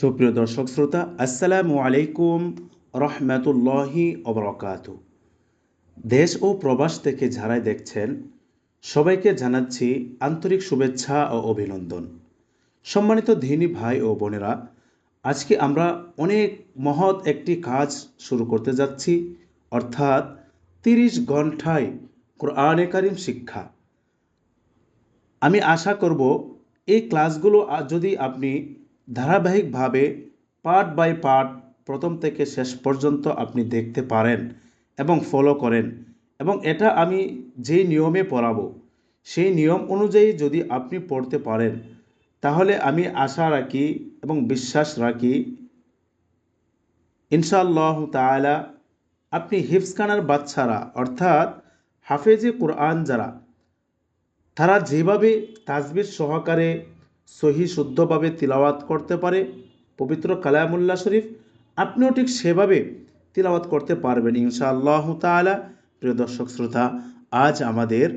সুপ্রিয় দর্শক শ্রোতা, আসসালামু আলাইকুম রহমতুল্লাহি অবরকাত। দেশ ও প্রবাস থেকে যারাই দেখছেন, সবাইকে জানাচ্ছি আন্তরিক শুভেচ্ছা ও অভিনন্দন। সম্মানিত ধিনী ভাই ও বোনেরা, আজকে আমরা অনেক মহৎ একটি কাজ শুরু করতে যাচ্ছি, অর্থাৎ তিরিশ ঘন্টায় কোরআনে কারিম শিক্ষা। আমি আশা করব, এই ক্লাসগুলো যদি আপনি ধারাবাহিকভাবে পার্ট বাই পার্ট প্রথম থেকে শেষ পর্যন্ত আপনি দেখতে পারেন এবং ফলো করেন এবং এটা আমি যেই নিয়মে পড়াবো, সেই নিয়ম অনুযায়ী যদি আপনি পড়তে পারেন, তাহলে আমি আশা রাখি এবং বিশ্বাস রাখি ইনশাআল্লাহ তাআলা আপনি হিফসখানার বাচ্চারা, অর্থাৎ হাফেজে কোরআন যারা, তারা যেভাবে তাজবির সহকারে সহি শুদ্ধভাবে তিলাওয়াত করতে পারে, পবিত্র কালামুল্লাহ শরীফ, আপনিও ঠিক সেভাবে তিলাওয়াত করতে পারবেন ইনশাআল্লাহ তাআলা। প্রিয় দর্শক শ্রোতা, আজ আমাদের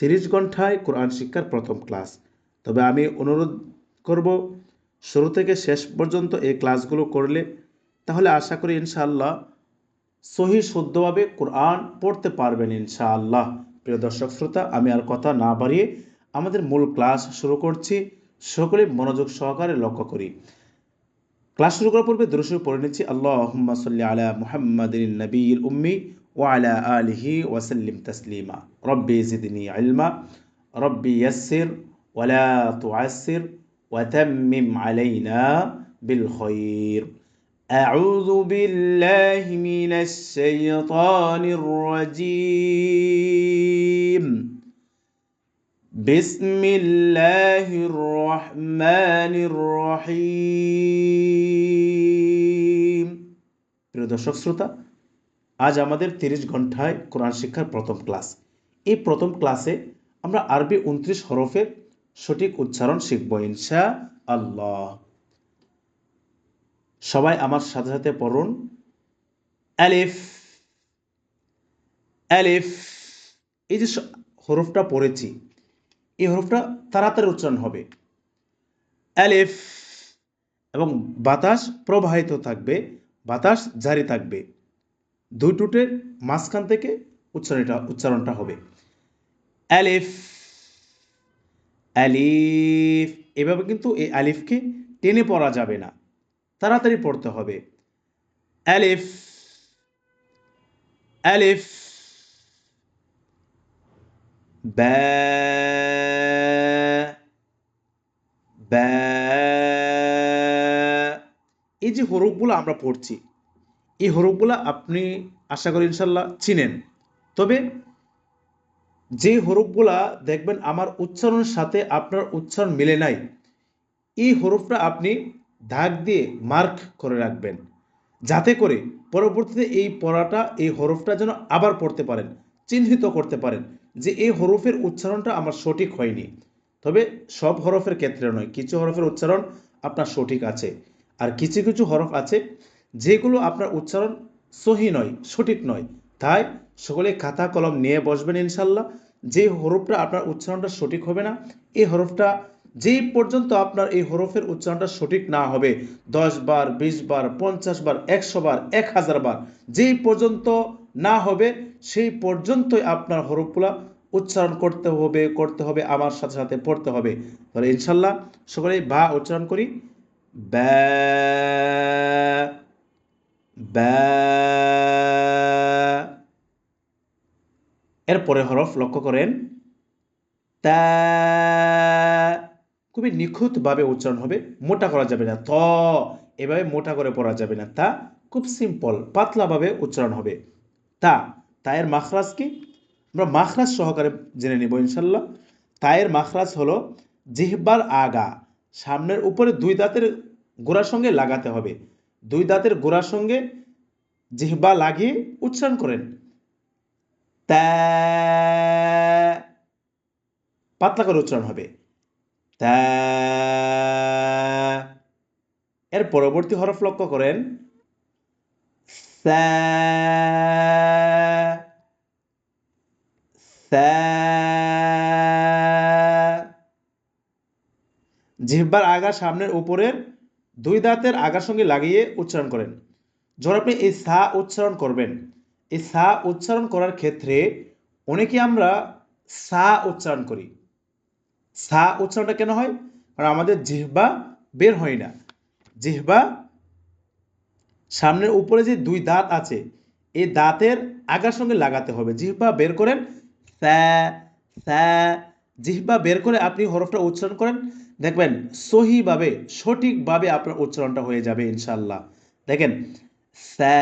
তিরিশ ঘন্টায় কোরআন শিক্ষার প্রথম ক্লাস। তবে আমি অনুরোধ করব, শুরু থেকে শেষ পর্যন্ত এই ক্লাসগুলো করলে, তাহলে আশা করি ইনশাআল্লাহ সহি শুদ্ধভাবে কোরআন পড়তে পারবেন ইনশাআল্লাহ। প্রিয় দর্শক শ্রোতা, আমি আর কথা না বাড়িয়ে আমাদের মূল ক্লাস শুরু করছি সকলে মনোযোগ সহকারে লক্ষ্য করি ক্লাস শুরু করার পূর্বে দৃশ্য পড়ে নিচ্ছি আল্লাহ সাল্লি আলা মুহাম্মাদিন নবীল উম্মি ওয়ালা আলিহি ওয়াসাল্লিম তসলিমা রব্বি জিদনি ইলমা রব্বি ইয়াসসির ওয়ালা তুআসসির ওয়াতাম্মিম আলাইনা বিল খৈর أعوذ بالله من الشيطان الرجيم بسم الله الرحمن الرحيم প্রিয় দর্শক শ্রোতা আজ আমাদের তিরিশ ঘন্টায় কোরআন শিক্ষার প্রথম ক্লাস এই প্রথম ক্লাসে আমরা আরবি উনত্রিশ হরফের সঠিক উচ্চারণ শিখব ইনশা আল্লাহ সবাই আমার সাথে সাথে পড়ুন অ্যালিফ অ্যালিফ এই যে স- হরফটা পড়েছি এই হরফটা তাড়াতাড়ি উচ্চারণ হবে। অ্যালিফ এবং বাতাস প্রবাহিত থাকবে, বাতাস জারি থাকবে। দুই টুটের মাঝখান থেকে উচ্চারণটা উচ্চারণটা হবে। অ্যালিফ অ্যালিফ এভাবে কিন্তু এই আলিফকে টেনে পড়া যাবে না। তাড়াতাড়ি পড়তে হবে। অ্যালিফ অ্যালিফ ব্যা এই যে হরফগুলো আমরা পড়ছি, এই হরফগুলো আপনি আশা করি ইনশাল্লাহ চিনেন। তবে যে হরফগুলা দেখবেন আমার উচ্চারণের সাথে আপনার উচ্চারণ মিলে নাই, এই হরফটা আপনি দাগ দিয়ে মার্ক করে রাখবেন, যাতে করে পরবর্তীতে এই পড়াটা, এই হরফটা যেন আবার পড়তে পারেন, চিহ্নিত করতে পারেন যে এই হরফের উচ্চারণটা আমার সঠিক হয়নি। তবে সব হরফের ক্ষেত্রে নয়, কিছু হরফের উচ্চারণ আপনার সঠিক আছে। আর কিছু কিছু হরফ আছে যেগুলো আপনার উচ্চারণ সহি নয়, সঠিক নয়। তাই সকলে খাতা কলম নিয়ে বসবেন ইনশাল্লাহ যে হরফটা আপনার উচ্চারণটা সঠিক হবে না, এই হরফটা যেই পর্যন্ত আপনার এই হরফের উচ্চারণটা সঠিক না হবে, দশ বার, বিশ বার, পঞ্চাশ বার, একশো বার, এক হাজার বার, যেই পর্যন্ত না হবে, সেই পর্যন্তই আপনার হরফগুলা উচ্চারণ করতে হবে করতে হবে, আমার সাথে সাথে পড়তে হবে। তাহলে ইনশাল্লাহ সকলে বা উচ্চারণ করি। ব্যা ব্যা এরপরে হরফ লক্ষ্য করেন, তা, খুবই নিখুঁতভাবে উচ্চারণ হবে, মোটা করা যাবে না, ত, এভাবে মোটা করে পড়া যাবে না, তা খুব সিম্পল পাতলাভাবে উচ্চারণ হবে, তা, তায়ের মাখরাজ কি? আমরা মাখরাজ সহকারে জেনে নিব ইনশাল্লাহ, তায়ের মাখরাজ হলো জিহ্বার আগা সামনের উপরে দুই দাঁতের গোড়ার সঙ্গে লাগাতে হবে। দুই দাঁতের গোড়ার সঙ্গে জিহ্বা লাগিয়ে উচ্চারণ করেন। পাতলা করে উচ্চারণ হবে। এর পরবর্তী হরফ লক্ষ্য করেন। সা সা জিহ্বার আগা সামনের উপরের দুই দাঁতের আগার সঙ্গে লাগিয়ে উচ্চারণ করেন। যখন আপনি এই সা উচ্চারণ করবেন, এই সা উচ্চারণ করার ক্ষেত্রে অনেকে আমরা সা উচ্চারণ করি। সা উচ্চারণটা কেন হয়? কারণ আমাদের জিহ্বা বের হয় না। জিহ্বা সামনের উপরে যে দুই দাঁত আছে, এই দাঁতের আগার সঙ্গে লাগাতে হবে। জিহ্বা বের করেন স্যা স্যা জিহ্বা বের করে আপনি হরফটা উচ্চারণ করেন। দেখবেন, সহিভাবে, সঠিকভাবে আপনার উচ্চারণটা হয়ে যাবে ইনশাল্লাহ দেখেন স্যা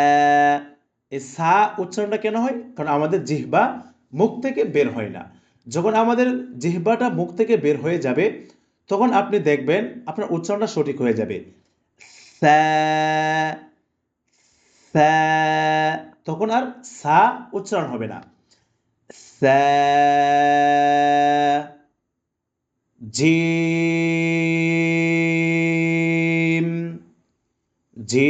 এই সা উচ্চারণটা কেন হয়? কারণ আমাদের জিহ্বা মুখ থেকে বের হয় না। যখন আমাদের জিহ্বাটা মুখ থেকে বের হয়ে যাবে, তখন আপনি দেখবেন আপনার উচ্চারণটা সঠিক হয়ে যাবে। তখন আর সা উচ্চারণ হবে না। স্যা জিম জিম।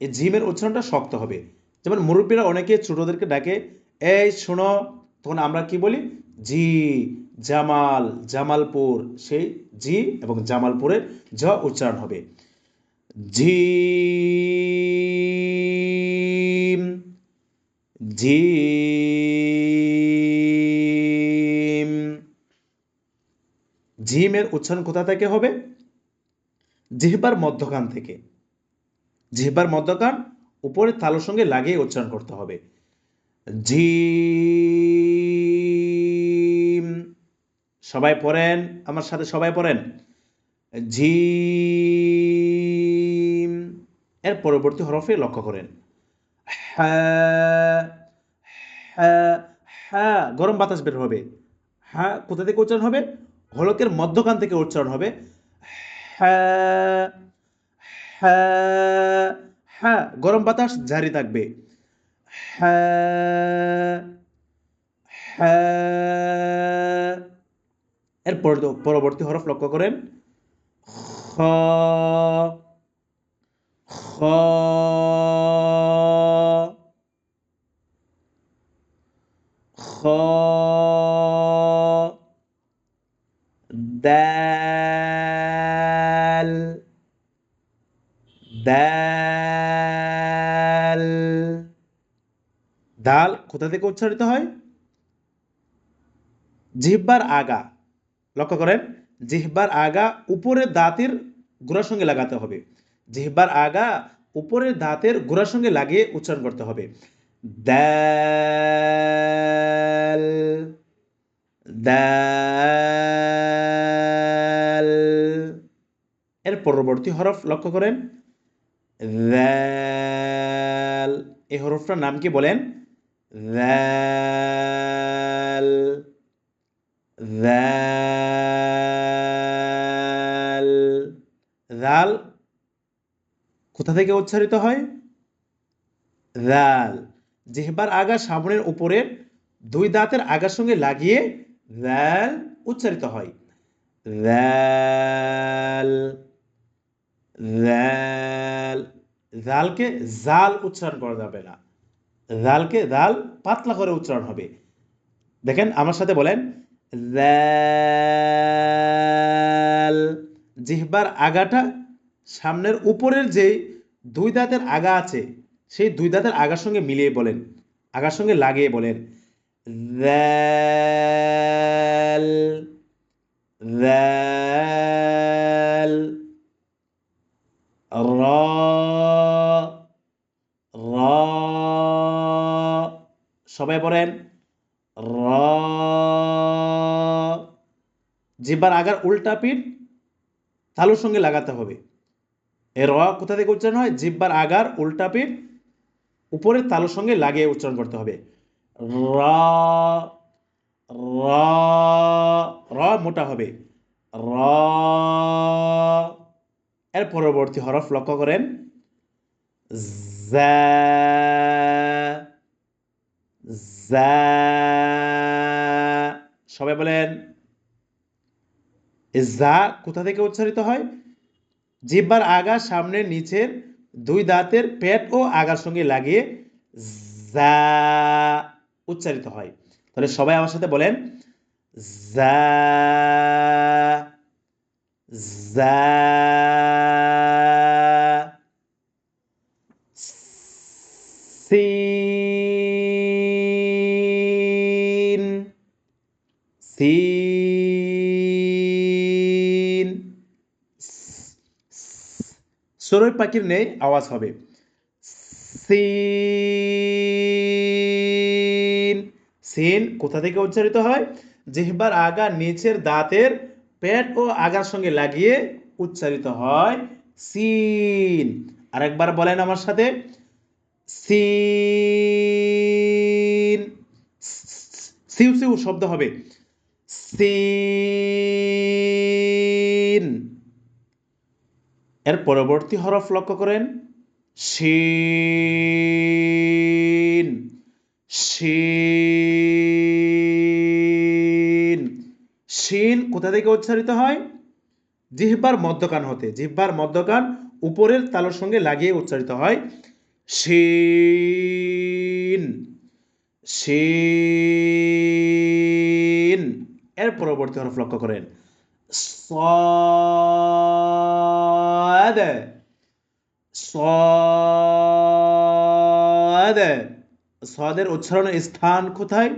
এই জিমের উচ্চারণটা শক্ত হবে। যেমন মুরব্বীরা অনেকে ছোটদেরকে ডাকে, এই শোনো। তখন আমরা কি বলি? জি, জামাল, জামালপুর। সেই জি এবং জামালপুরের জ উচ্চারণ হবে। জিম জিম। জিমের উচ্চারণ কোথা থেকে হবে? জিহ্বার মধ্যখান থেকে। জিহ্বার মধ্যখান উপরের তালুর সঙ্গে লাগিয়ে উচ্চারণ করতে হবে। জিম। সবাই পড়েন? আমার সাথে সবাই পড়েন? জিম। এর পরবর্তী হরফে লক্ষ্য করেন। হ্যাঁ হ্যাঁ। গরম বাতাস বের হবে। হ্যাঁ কোথা থেকে উচ্চারণ হবে? হলকের মধ্যখান থেকে উচ্চারণ হবে হ্যাঁ গরম বাতাস জারি থাকবে। এর পর- পরবর্তী হরফ লক্ষ্য করেন। খ খ খ। দাল দাল। দাল কোথা থেকে উচ্চারিত হয়? জিহ্বার আগা। লক্ষ্য করেন, জিহ্বার আগা উপরের দাঁতের গোড়ার সঙ্গে লাগাতে হবে। জিহ্বার আগা উপরের দাঁতের গোড়ার সঙ্গে লাগিয়ে উচ্চারণ করতে হবে। দাল দাল এর পরবর্তী হরফ লক্ষ্য করেন। দাল এই হরফটার নাম কি বলেন? দাল দাল কোথা থেকে উচ্চারিত হয়? দাল জিহ্বার আগা সামনের উপরের দুই দাঁতের আগার সঙ্গে লাগিয়ে দাল উচ্চারিত হয়। দাল দালকে জাল উচ্চারণ করা যাবে না। দালকে দাল পাতলা করে উচ্চারণ হবে। দেখেন, আমার সাথে বলেন দাল জিহ্বার আগাটা সামনের উপরের যে দুই দাঁতের আগা আছে, সেই দুই দাঁতের আগার সঙ্গে মিলিয়ে বলেন, আগার সঙ্গে লাগিয়ে বলেন দাল দাল র র, সবাই বলেন র জিহ্বার আগার উল্টা পিঠ তালুর সঙ্গে লাগাতে হবে। এ র কোথা থেকে উচ্চারণ হয়? জিব্বার আগার উল্টা পিঠ উপরের তালুর সঙ্গে লাগিয়ে উচ্চারণ করতে হবে। র মোটা হবে। র এর পরবর্তী হরফ লক্ষ্য করেন। যা যা সবাই বলেন। যা কোথা থেকে উচ্চারিত হয়? জিহ্বার আগা সামনের নিচের দুই দাঁতের পেট ও আগার সঙ্গে লাগিয়ে যা উচ্চারিত হয়। তাহলে সবাই আমার সাথে বলেন। যা জা সিন সিন সরই পাখির নেই, আওয়াজ হবে। সিন সিন কোথা থেকে উচ্চারিত হয়? জিহ্বার আগা নিচের দাঁতের পেট ও আগার সঙ্গে লাগিয়ে উচ্চারিত হয় সিন। আরেকবার বলেন আমার সাথে। সিন। সিউ সিউ শব্দ হবে। সিন। এর পরবর্তী হরফ লক্ষ্য করেন। শিন শিন কোথা থেকে উচ্চারিত হয় জিহ্বার মধ্যকান হতে জিহ্বার মধ্যকান উপরের তালুর সঙ্গে লাগিয়ে উচ্চারিত হয় শিন শিন এর পরবর্তী হরফ লক্ষ্য করেন صاد صاد সদের উচ্চারণের স্থান কোথায়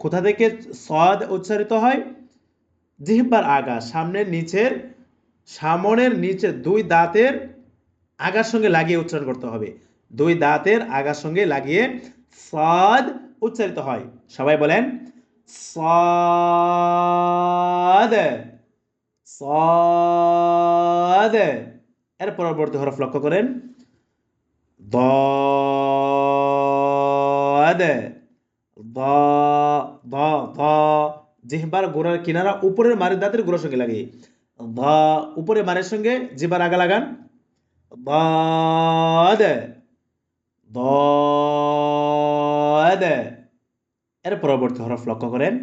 কোথা থেকে সদ উচ্চারিত হয় জিহ্বার আগা সামনের নিচের, সামনের নিচে দুই দাঁতের আগার সঙ্গে লাগিয়ে উচ্চারণ করতে হবে। দুই দাঁতের আগার সঙ্গে লাগিয়ে সদ উচ্চারিত হয়। সবাই বলেন, সাদ সাদ। এর পরবর্তী হরফ লক্ষ্য করেন দ দ দ দ জেহবার গোড়ার কিনারা উপরের মারের দাঁতের গোড়ার সঙ্গে লাগে। ভা উপরে মারের সঙ্গে জিবার আগা লাগান। এর পরবর্তী হরফ লক্ষ্য করেন।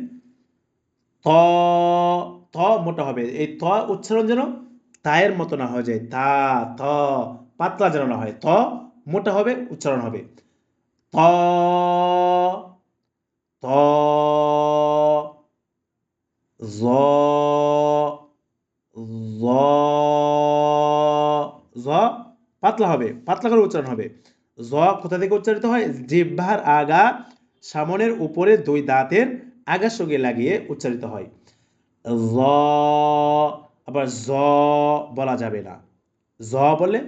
ত মোটা হবে। এই ত উচ্চারণ যেন তায়ের মতো না হয়ে যায়। তা, ত পাতলা যেন না হয়। ত মোটা হবে, উচ্চারণ হবে। ত ত জ জ জ, পাতলা হবে, পাতলা করে উচ্চারণ হবে। জ কোথা থেকে উচ্চারিত হয়? জিহ্বার আগা সামনের উপরে দুই দাঁতের আগার সঙ্গে লাগিয়ে উচ্চারিত হয়। জ, আবার জ বলা যাবে না। জ বলে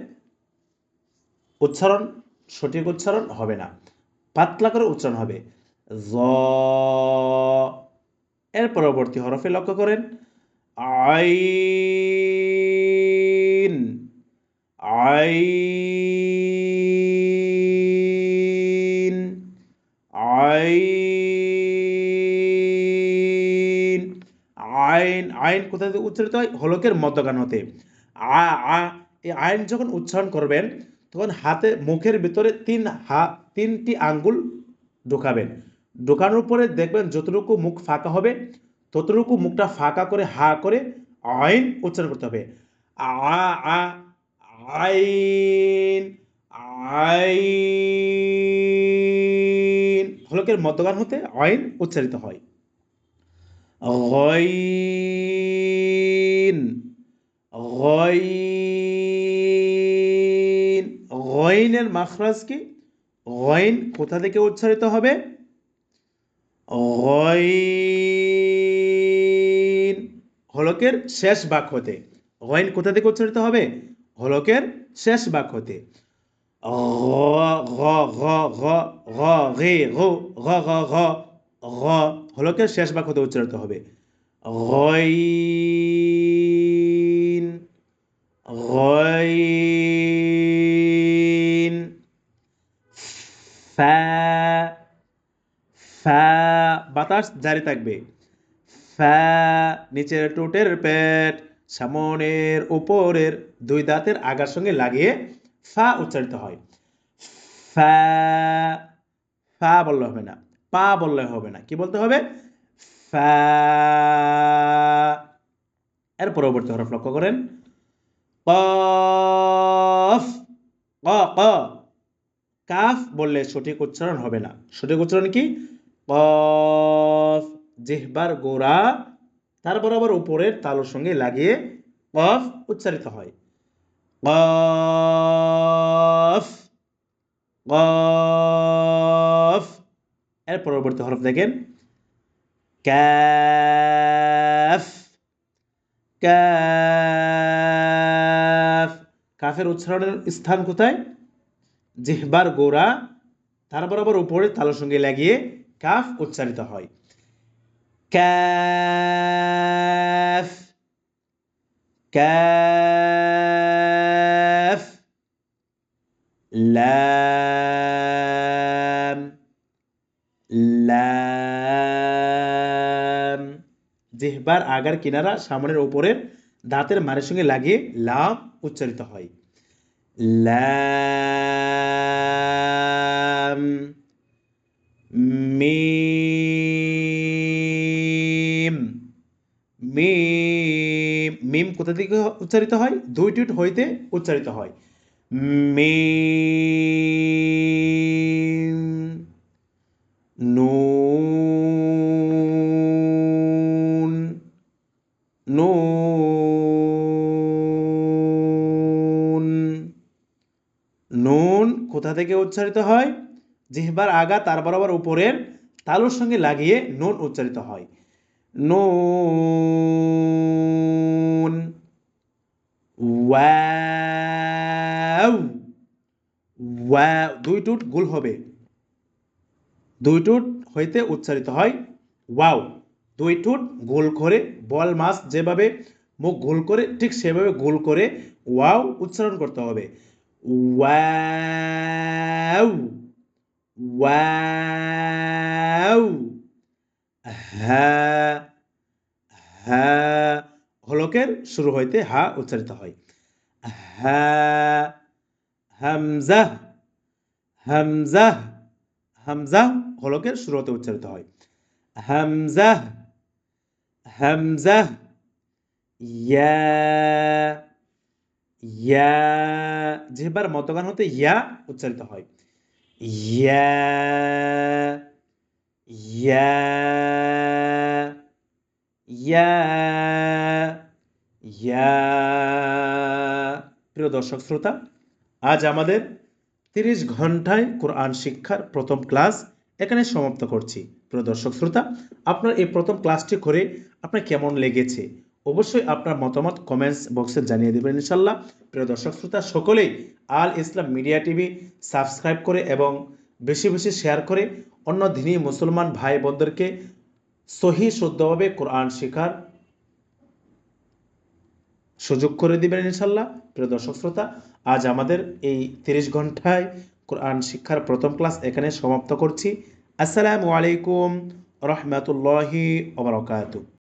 উচ্চারণ, সঠিক উচ্চারণ হবে না। পাতলা করে উচ্চারণ হবে। জ এর পরবর্তী হরফে লক্ষ্য করেন। আইন। আইন। আইন। আইন। আইন কোথা থেকে উচ্চারিত হয়? হলকের মধ্যগান হতে আ আ, এই আইন যখন উচ্চারণ করবেন, তখন হাতে মুখের ভিতরে তিন হা, তিনটি আঙ্গুল ঢোকাবেন। ঢোকানোর পরে দেখবেন যতটুকু মুখ ফাঁকা হবে, ততটুকু মুখটা ফাঁকা করে হা করে আইন উচ্চারণ করতে হবে। আইন আইন হলকের মধ্যগান হতে আইন উচ্চারিত হয়। গইন গইন গইনের মাখরাজ কি? গইন কোথা থেকে উচ্চারিত হবে? গইন হলকের শেষ বাক হতে গইন কোথা থেকে উচ্চারিত হবে হলকের শেষ বাক হতে হলকের শেষ বাক হতে উচ্চারিত হবে গইন গইন ফা ফা বাতাস জারি থাকবে। ফ্যা নিচের টোটের পেট, সামনের উপরের দুই দাঁতের আগার সঙ্গে লাগিয়ে ফা উচ্চারিত হয়। ফা ফা বললে হবে না, পা বললে হবে না, কি বলতে হবে? ফা, এর পরবর্তী হরফ লক্ষ্য করেন। কাফ বললে সঠিক উচ্চারণ হবে না। সঠিক উচ্চারণ কি? কফ। জিহ্বার গোড়া, তার বরাবর উপরের তালুর সঙ্গে লাগিয়ে কফ উচ্চারিত হয়। কফ কফ। এর পরবর্তী হরফ দেখেন। ক্যাফ ক্যাফ। কাফের উচ্চারণের স্থান কোথায়? জিহবার গোড়া, তার বরাবর উপরে তালুর সঙ্গে লাগিয়ে কাফ উচ্চারিত হয়। ক্যাফ ক্যাফ লাম লাম জিহবার আগার কিনারা সামনের উপরের দাঁতের মারের সঙ্গে লাগিয়ে লাম উচ্চারিত হয়। লাম মিম মিম মিম কোথা থেকে উচ্চারিত হয়? দুই টুট হইতে উচ্চারিত হয়। মিম নুন নুন কোথা থেকে উচ্চারিত হয়? জিহবার আগা তার বরাবর উপরের তালুর সঙ্গে লাগিয়ে নুন উচ্চারিত হয়। নুন। ওয়া দুই টুট গুল হবে। দুই টুট হইতে উচ্চারিত হয় ওয়াও। দুই টুট গোল করে বল মাছ যেভাবে মুখ গোল করে ঠিক সেভাবে গোল করে ওয়াও উচ্চারণ করতে হবে। ওয়াও। ওয়াও হ্যাঁ হ্যাঁ হলকের শুরু হইতে হা উচ্চারিত হয়। হ্যাঁ হামজা হামজা হামজা হলকের শুরু হতে উচ্চারিত হয়। হামজা হামজা, ইয়া ইয়া, যেবার মতগান হতে ইয়া উচ্চারিত হয়। ইয়া ইয়া ইয়া ইয়া প্রিয় দর্শক শ্রোতা, আজ আমাদের তিরিশ ঘন্টায় কোরআন শিক্ষার প্রথম ক্লাস এখানে সমাপ্ত করছি। প্রিয় দর্শক শ্রোতা, আপনার এই প্রথম ক্লাসটি করে আপনার কেমন লেগেছে? অবশ্যই আপনার মতামত কমেন্টস বক্সে জানিয়ে দেবেন ইনশাল্লাহ প্রিয় দর্শক শ্রোতা, সকলেই আল ইসলাম মিডিয়া টিভি সাবস্ক্রাইব করে এবং বেশি বেশি শেয়ার করে অন্য দিনী মুসলমান ভাই বোনদেরকে সহি শুদ্ধভাবে কোরআন শেখার সুযোগ করে দিবেন ইনশাল্লাহ প্রিয় দর্শক শ্রোতা, আজ আমাদের এই তিরিশ ঘন্টায় কোরআন শিক্ষার প্রথম ক্লাস এখানে সমাপ্ত করছি। আসসালামু আলাইকুম রহমতুল্লাহি